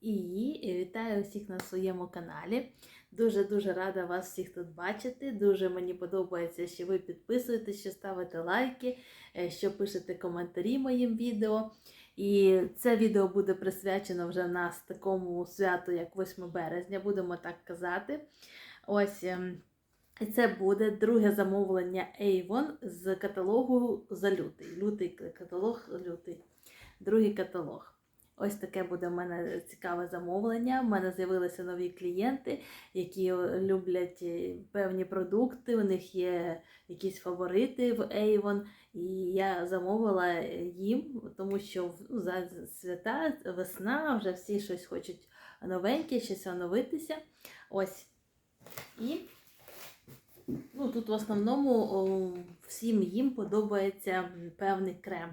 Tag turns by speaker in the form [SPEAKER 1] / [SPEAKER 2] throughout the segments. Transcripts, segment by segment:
[SPEAKER 1] І вітаю всіх на своєму каналі. Дуже-дуже рада вас всіх тут бачити. Дуже мені подобається, що ви підписуєтесь, що ставите лайки, е, що пишете коментарі моїм відео. І це відео буде присвячено вже нас такому святу, як 8 березня, будемо так казати. Ось. ем, і це буде друге замовлення Avon з каталогу за лютий. Лютий каталог, лютий, другий каталог. Ось таке буде в мене цікаве замовлення. У мене з'явилися нові клієнти, які люблять е, певні продукти. У них є якісь фаворити в Avon. І я замовила їм, тому що ну, за свята, весна, вже всі щось хочуть новеньке, щось оновитися. Ось. І ну, тут в основному о, всім їм подобається певний крем.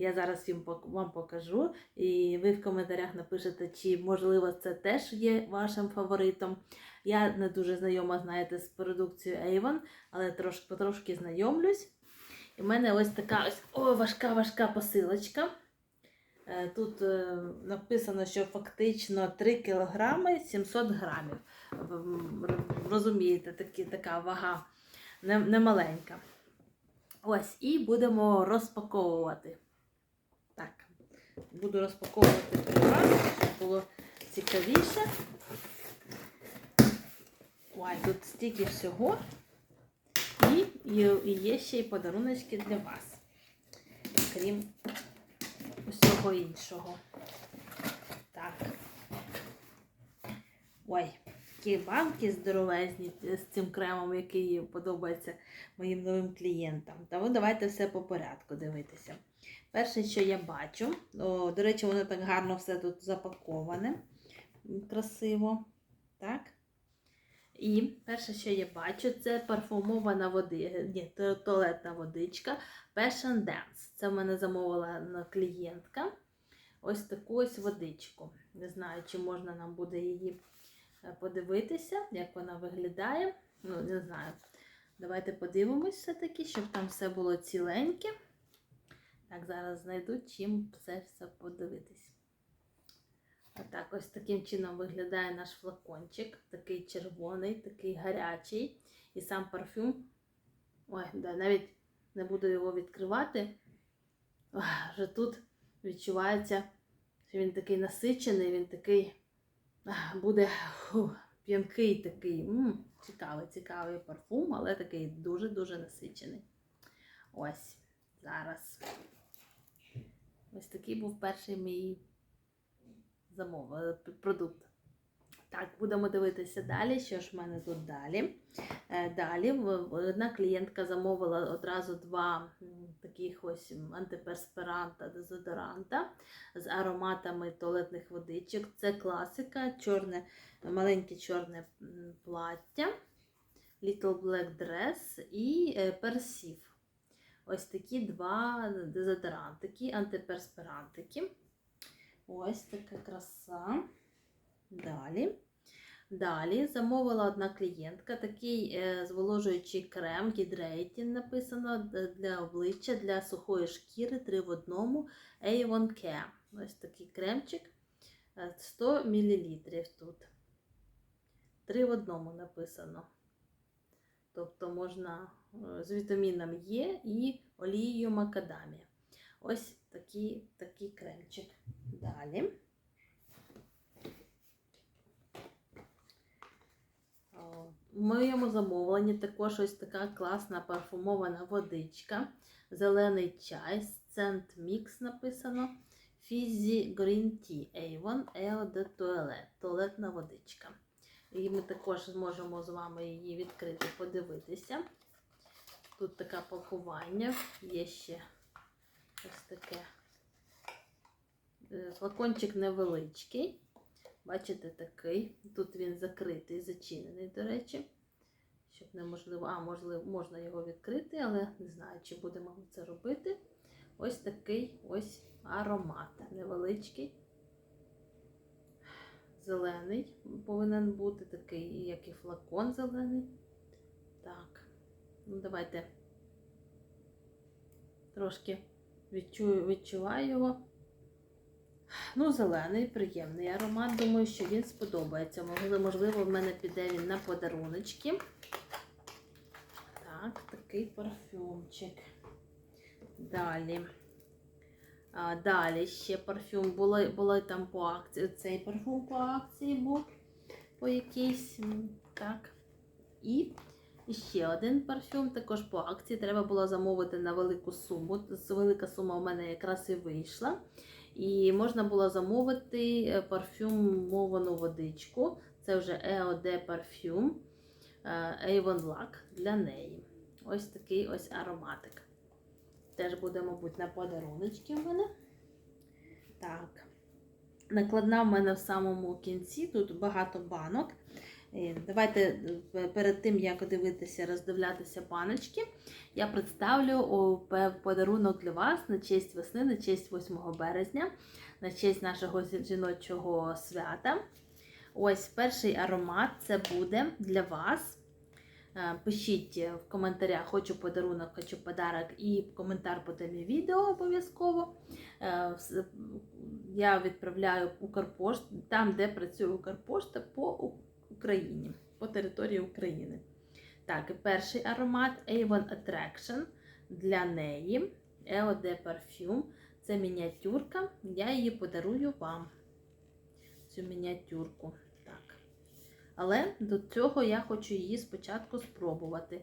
[SPEAKER 1] Я зараз їм вам покажу, і ви в коментарях напишете, чи можливо це теж є вашим фаворитом. Я не дуже знайома, знаєте, з продукцією Avon, але трошки потрошки знайомлюсь. І в мене ось така ось важка важка посилочка. Е, Тут е, написано, що фактично 3 кг 700 грамів. Розумієте, такі, така вага не- немаленька. Ось, і будемо розпаковувати. Буду розпаковувати при вас, щоб було цікавіше. Ой, тут стільки всього. І, і є ще й подаруночки для вас. Крім усього іншого. Так. Ой, такі банки здоровезні з цим кремом, який подобається моїм новим клієнтам. Тому давайте все по порядку дивитися. Перше, що я бачу, о, до речі, воно так гарно все тут запаковане. Красиво. Так. І перше, що я бачу, це парфумована води, ні, туалетна водичка Passion Dance. Це в мене замовила клієнтка. Ось таку ось водичку. Не знаю, чи можна нам буде її е, подивитися, як вона виглядає. Ну, не знаю. Давайте подивимось все-таки, щоб там все було ціленьке. Так, зараз знайду чим це все подивитись. Отак, ось таким чином виглядає наш флакончик. Такий червоний, такий гарячий. І сам парфюм. Ой, да, навіть не буду його відкривати. Ох, вже тут відчувається, що він такий насичений, він такий буде п'янкий такий. М, цікавий, цікавий парфум, але такий дуже-дуже насичений. Ось, зараз. Ось такий був перший мій замов, е, продукт. Так, будемо дивитися далі. Що ж в мене тут далі? Е, Далі одна клієнтка замовила одразу два таких ось антиперспиранта, дезодоранта з ароматами туалетних водичок. Це класика, чорне, маленьке чорне плаття, Little Black Dress і е, персів. Ось такі два дезодорантики, антиперспирантики. Ось така краса. Далі. Далі замовила одна клієнтка такий е, зволожуючий крем Hydrating написано для обличчя, для сухої шкіри 3 в одному Avon Care. Ось такий кремчик. е, 100 мл тут. 3 в одному написано. Тобто можна е, з вітаміном Е і олією макадамія. Ось такий, такий кремчик. Далі. О, В моєму замовленні також ось така класна парфумована водичка. Зелений чай, Scent Mix написано. Fizzy Green Tea Avon Eau de Toilette. Туалетна водичка. І ми також зможемо з вами її відкрити, подивитися. Тут таке пакування, є ще ось таке. Е, Флакончик невеличкий. Бачите, такий. Тут він закритий, зачинений, до речі. Щоб неможливо, а, можливо, можна його відкрити, але не знаю, чи будемо це робити. Ось такий ось аромат. Невеличкий. Зелений повинен бути такий, як і флакон зелений. Так, ну давайте трошки відчую, відчуваю його. Ну, зелений, приємний аромат. Думаю, що він сподобається. Можливо, в мене піде він на подаруночки. Так, такий парфюмчик. Далі. А, далі ще парфюм. Були, були там по акції. Цей парфюм по акції був по якійсь. Так. І ще один парфюм, також по акції. Треба було замовити на велику суму. Велика сума у мене якраз і вийшла. І можна було замовити е, парфюмовану водичку. Це вже EOD парфюм е, Avon Lac для неї. Ось такий ось ароматик. Теж буде, мабуть, на подаруночки в мене. Так. Накладна в мене в самому кінці, тут багато банок. Е, Давайте е, перед тим, як дивитися, роздивлятися баночки, я представлю подарунок для вас на честь весни, на честь 8 березня, на честь нашого жіночого свята. Ось перший аромат це буде для вас. Е, Пишіть в коментарях, хочу подарунок, хочу подарок і коментар по темі відео обов'язково. Е, Я відправляю Укрпошт, там, де працює Укрпошта по Україні, по території України. Так, перший аромат Avon Attraction для неї. EOD Parfum. Це мініатюрка. Я її подарую вам. Цю мініатюрку. Але до цього я хочу її спочатку спробувати.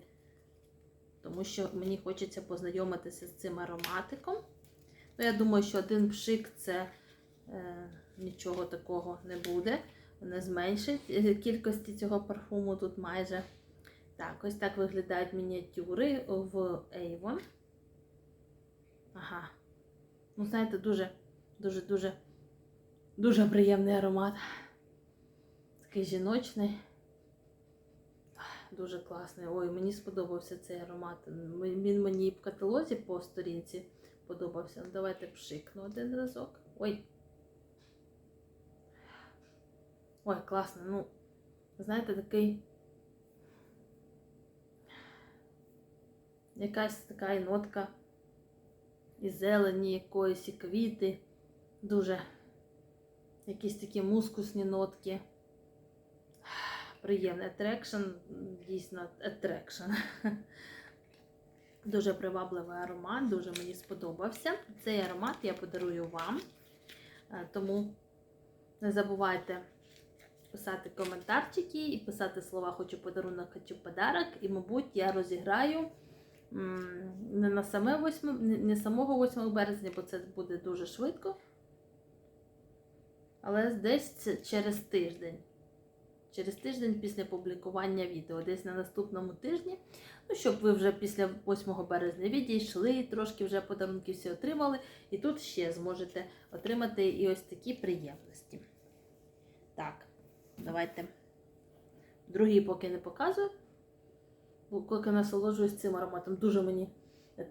[SPEAKER 1] Тому що мені хочеться познайомитися з цим ароматиком. Ну, я думаю, що один пшик це е, нічого такого не буде. Не зменшить е, кількості цього парфуму тут майже. Так, ось так виглядають мініатюри в Avon. Ага. Ну, знаєте, дуже, дуже, дуже, дуже приємний аромат. Такий жіночний. Дуже класний. Ой, мені сподобався цей аромат. Він мені в каталозі по сторінці подобався. Ну, давайте пшикну один разок. Ой. Ой, класно. Ну, знаєте, такий. Якась така і нотка і зелені якоїсь, і квіти. Дуже якісь такі мускусні нотки. Приємний атрекшн, дійсно атрекшн. Дуже привабливий аромат, дуже мені сподобався. Цей аромат я подарую вам. Е, Тому не забувайте писати коментарчики і писати слова Хочу подарунок, хочу подарок. І, мабуть, я розіграю не на саме 8, не- самого 8 березня, бо це буде дуже швидко. Але десь через тиждень. Через тиждень після публікування відео, десь на наступному тижні. Ну, щоб ви вже після 8 березня відійшли, трошки вже подарунки всі отримали, і тут ще зможете отримати і ось такі приємності. Так, давайте. Другий поки не показую. Бо поки насолоджуюсь цим ароматом. Дуже мені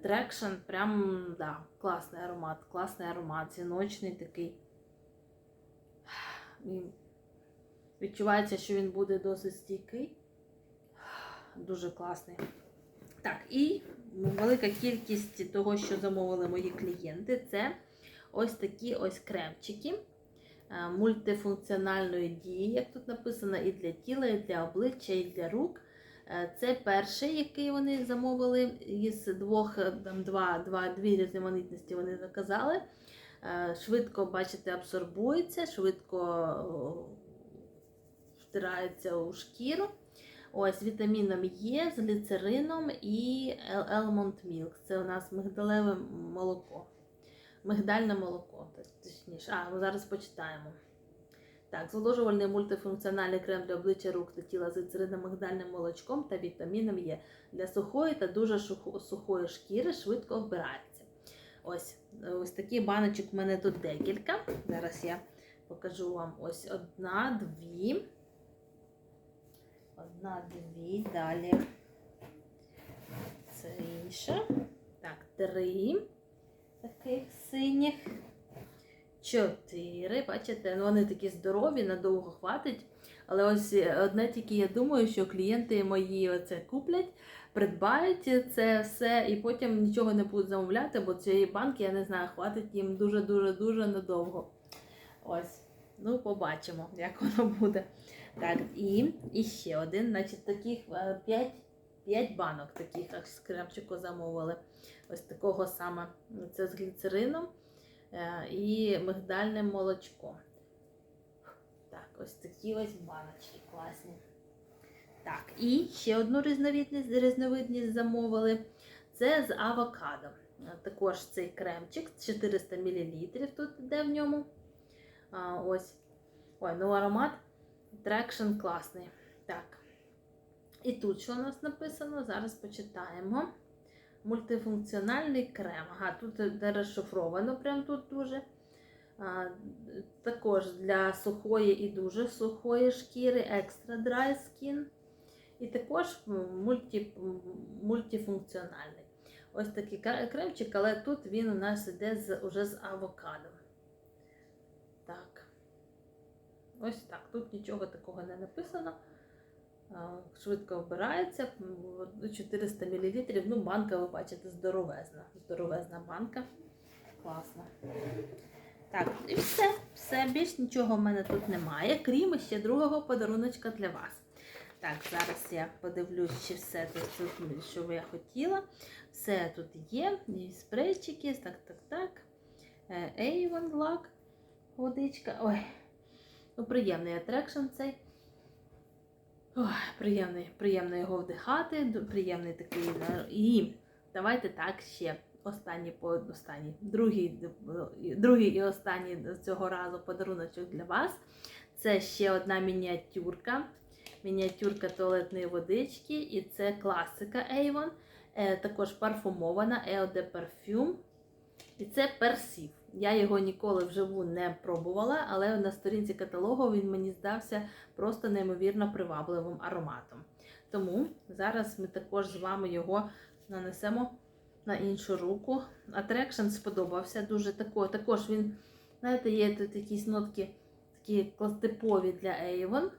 [SPEAKER 1] трекшн, прям да, класний аромат, класний аромат, жіночний такий. Відчувається, що він буде досить стійкий. Дуже класний. Так, і велика кількість того, що замовили мої клієнти, це ось такі ось кремчики е, мультифункціональної дії, як тут написано, і для тіла, і для обличчя, і для рук. Е, Це перший, який вони замовили із двох, е, там два, два, дві різноманітності вони заказали. Швидко, бачите, абсорбується, швидко втирається у шкіру. Ось вітаміном Є з гліцерином і Almond Milk. Це у нас мигдалеве молоко. Мигдальне молоко, точніше. А, ну зараз почитаємо. Так, зволожувальний мультифункціональний крем для обличчя рук та тіла з мигдальним молочком та вітаміном Є. Для сухої та дуже сухої шкіри швидко вбирається. Ось, ось такий баночок в мене тут декілька. Зараз я покажу вам ось одна, дві. Одна, дві, далі. Це інша. Так, три таких синіх. Чотири. Бачите, ну вони такі здорові, надовго хватить. Але ось е, одне тільки я думаю, що клієнти мої оце куплять, придбають це все і потім нічого не будуть замовляти, бо цієї банки, я не знаю, хватить їм дуже-дуже-дуже надовго. Ось. Ну, побачимо, як воно буде. Так, і, і ще один. Значить, таких 5, 5 банок таких аж з кремчику замовили. Ось такого саме. Це з гліцерином е, і мигдальним молочком. Так, ось такі ось баночки класні. Так, і ще одну різновидність, різновидність замовили. Це з авокадо. Е, Також цей кремчик 400 мл тут йде в ньому. А, ось. Ой, ну аромат Traction класний. Так. І тут що у нас написано? Зараз почитаємо. Мультифункціональний крем. Ага, тут де розшифровано прям тут дуже. А, також для сухої і дуже сухої шкіри Extra Dry Skin. І також мульті, мультифункціональний. Ось такий кремчик, але тут він у нас іде з, уже з авокадо. Так. Ось так. Тут нічого такого не написано. Швидко вбирається. 400 мл. Ну, банка, ви бачите, здоровезна. Здоровезна банка. Класна. Так, і все. Все, більш нічого в мене тут немає, крім ще другого подаруночка для вас. Так, зараз я подивлюсь, чи все тут, що я хотіла. Все тут є. І спрейчики, так, так, так. Е, Avon лак, водичка. Ой, ну приємний атрекшн цей. Ой, приємний, приємно його вдихати, приємний такий. І давайте так ще. Останній по останній, другий, е, другий і останній цього разу подаруночок для вас. Це ще одна мініатюрка. Мініатюрка туалетної водички, і це класика Avon. Е, також парфумована Eau de Parfum. І це персів. Я його ніколи вживу не пробувала, але на сторінці каталогу він мені здався просто неймовірно привабливим ароматом. Тому зараз ми також з вами його нанесемо на іншу руку. Атрекшн сподобався дуже тако. Також він, знаєте, є тут якісь нотки такі типові для Avon.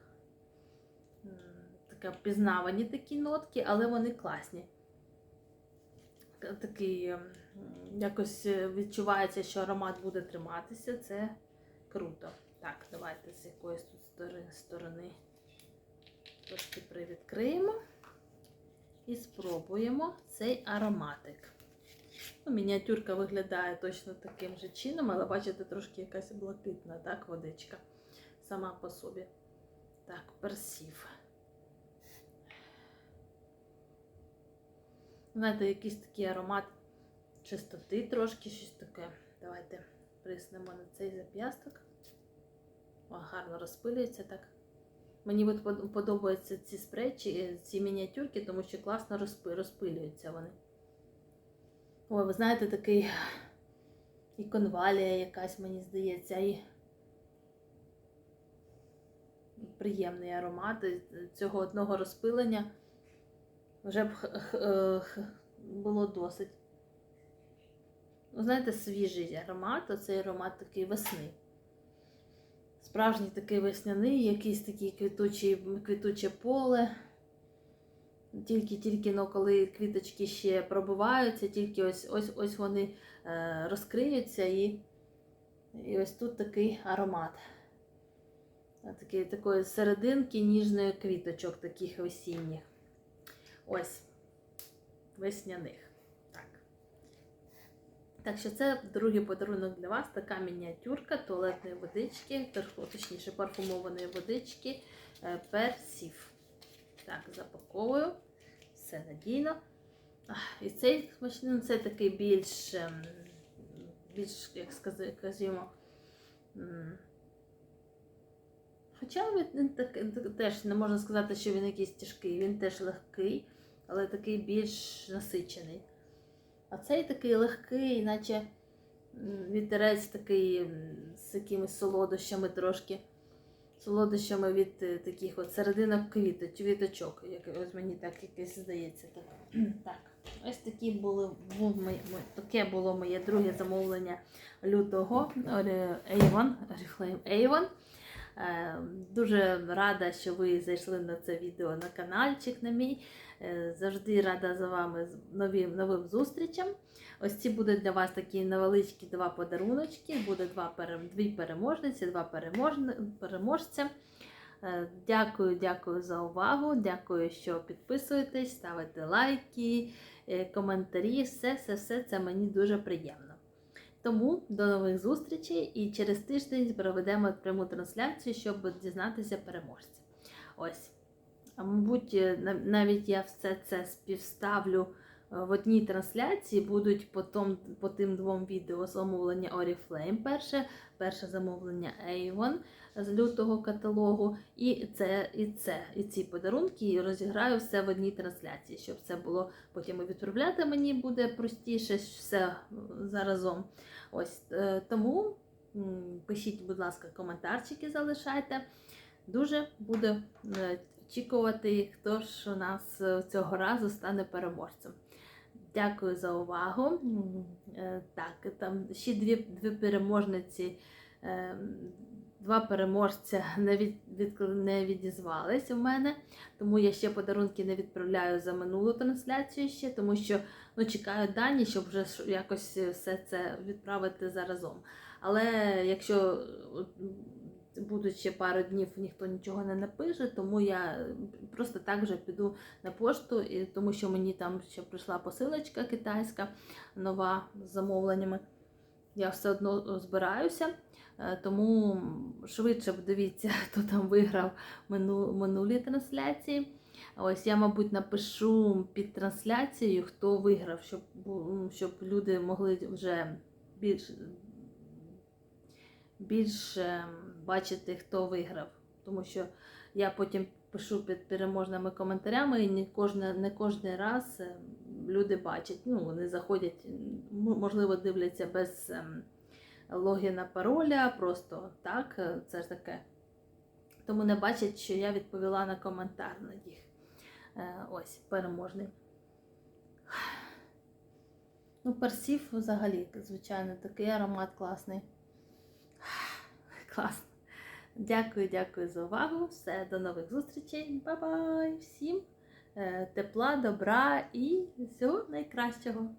[SPEAKER 1] Таке впізнавані такі нотки, але вони класні. Такий ем, якось е, відчувається, що аромат буде триматися. Це круто. Так, давайте з якоїсь тут сторони, сторони трошки привідкриємо і спробуємо цей ароматик. Ну, мініатюрка виглядає точно таким же чином, але бачите, трошки якась блакитна, так, водичка сама по собі. Так, персів. Знаєте, якийсь такий аромат чистоти трошки, щось таке. Давайте приснемо на цей зап'ясток. О, гарно розпилюється так. Мені подобаються ці спречі, ці мініатюрки, тому що класно розпилюються вони. Ой, ви знаєте, такий і конвалія якась, мені здається, і приємний аромат цього одного розпилення вже б е, було досить. Ну, знаєте, свіжий аромат, оцей аромат такий весни. Справжній такий весняний, якийсь такий квітучий, квітуче поле. Тільки-тільки, ну, коли квіточки ще пробиваються, тільки ось ось ось вони е, розкриються і, і ось тут такий аромат. Е, Такий, такої серединки ніжної квіточок, таких весінніх. Ось весняних. Так. Що це другий подарунок для вас. Така мініатюрка туалетної водички, точніше парфумованої водички е, персів. Так, запаковую. Все надійно. І цей смачний, ну, це такий більш, ем, більш, як сказати, кажімо, м, Хоча він теж не можна сказати, що він якийсь тяжкий, він теж легкий, але такий більш насичений. А цей такий легкий, наче вітерець такий з якимись солодощами трошки. Солодощами від е, таких от серединок квіточ, квіточок, як ось мені так якось здається. Так, так. ось такі були, був мо- таке було моє друге замовлення лютого Avon, Oriflame Avon. Е, Дуже рада, що ви зайшли на це відео на каналчик на мій. Е, Завжди рада за вами новим, новим зустрічам. Ось ці будуть для вас такі невеличкі два подаруночки. Буде два дві переможниці, два переможця. Е, Дякую, дякую за увагу. Дякую, що підписуєтесь, ставите лайки, е, коментарі. Все, все, все це мені дуже приємно. Тому до нових зустрічей і через тиждень проведемо пряму трансляцію, щоб дізнатися переможця. Ось. А мабуть, е, навіть я все це співставлю е, в одній трансляції. Будуть по, по тим двом відео замовлення Oriflame перше, перше замовлення Avon з лютого каталогу. І це, і це, і ці подарунки розіграю все в одній трансляції, щоб це було потім відправляти мені буде простіше все заразом. Ось е, тому пишіть, будь ласка, коментарчики залишайте. Дуже буду е, очікувати, хто ж у нас е, цього разу стане переможцем. Дякую за увагу. Е, Так, там ще дві, дві переможниці, е, два переможця не, від, від, не відізвались у мене, тому я ще подарунки не відправляю за минулу трансляцію ще, тому що ну, чекаю дані, щоб вже якось все це відправити заразом. Але якщо будуть ще пару днів, ніхто нічого не напише, тому я просто так вже піду на пошту, і, тому що мені там ще прийшла посилочка китайська нова з замовленнями. Я все одно збираюся, е, тому швидше дивіться, хто там виграв минулі трансляції. Ось я, мабуть, напишу під трансляцією, хто виграв, щоб, щоб люди могли вже більш, більш ем, бачити, хто виграв. Тому що я потім пишу під переможними коментарями, і не кожне, не кожен раз ем, люди бачать. Ну, вони заходять, можливо, дивляться без ем, логіна пароля, просто так, е, це ж таке. Тому не бачать, що я відповіла на коментар на їх. Е, Ось, переможний. Ну, персів взагалі, звичайно, такий аромат класний. Класно. Дякую, дякую за увагу. Все, до нових зустрічей. Ба-бай! Всім е, тепла, добра і всього найкращого.